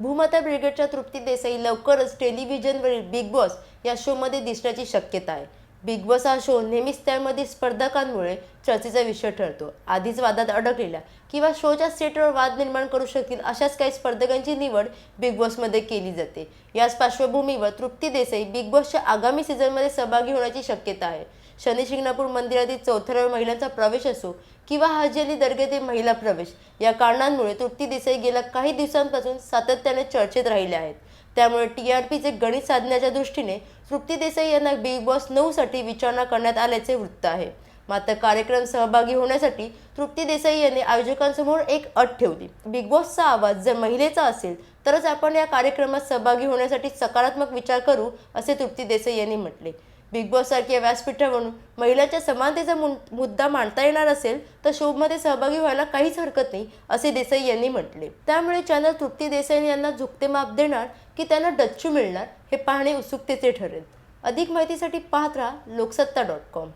भूमाता ब्रिगेडच्या तृप्ती देसाई लवकरच टेलिव्हिजनवरील big boss या शोमध्ये दिसण्याची शक्यता आहे. बिग बॉस हा शो नेहमीच त्यामधील स्पर्धकांमुळे चर्चेचा विषय ठरतो. आधीच वादात अडकलेल्या किंवा शोच्या सेटवर वाद निर्माण करू शकतील अशाच काही स्पर्धकांची निवड बिग बॉसमध्ये केली जाते. याच पार्श्वभूमीवर तृप्ती देसाई बिग बॉसच्या आगामी सीझनमध्ये सहभागी होण्याची शक्यता आहे. शनी शिंगणापूर मंदिरातील चौथऱ्यावर महिलांचा प्रवेश असो किंवा हाजी अली दर्ग्यातील महिला प्रवेश या कारणांमुळे तृप्ती देसाई गेल्या काही दिवसांपासून सातत्याने चर्चेत राहिल्या आहेत. त्यामुळे टी आर पीचे गणित साधण्याच्या दृष्टीने तृप्ती देसाई यांना बिग बॉस नऊसाठी विचारणा करण्यात आल्याचे वृत्त आहे. मात्र कार्यक्रम सहभागी होण्यासाठी तृप्ती देसाई यांनी आयोजकांसमोर एक अट ठेवली. बिग बॉसचा आवाज जर महिलेचा असेल तरच आपण या कार्यक्रमात सहभागी होण्यासाठी सकारात्मक विचार करू असे तृप्ती देसाई यांनी म्हटले. बिग बॉस सारख्या व्यासपीठावरून महिलांच्या समानतेचा मुद्दा मांडता येणार असेल तर शोमध्ये सहभागी व्हायला काहीच हरकत नाही असे देसाई यांनी म्हटले. त्यामुळे चॅनल तृप्ती देसाई यांना झुकते माप देणार की त्यांना डच्चू मिळणार हे पाहणे उत्सुकतेचे ठरेल. अधिक माहितीसाठी पाहत राहा लोकसत्ता डॉट कॉम.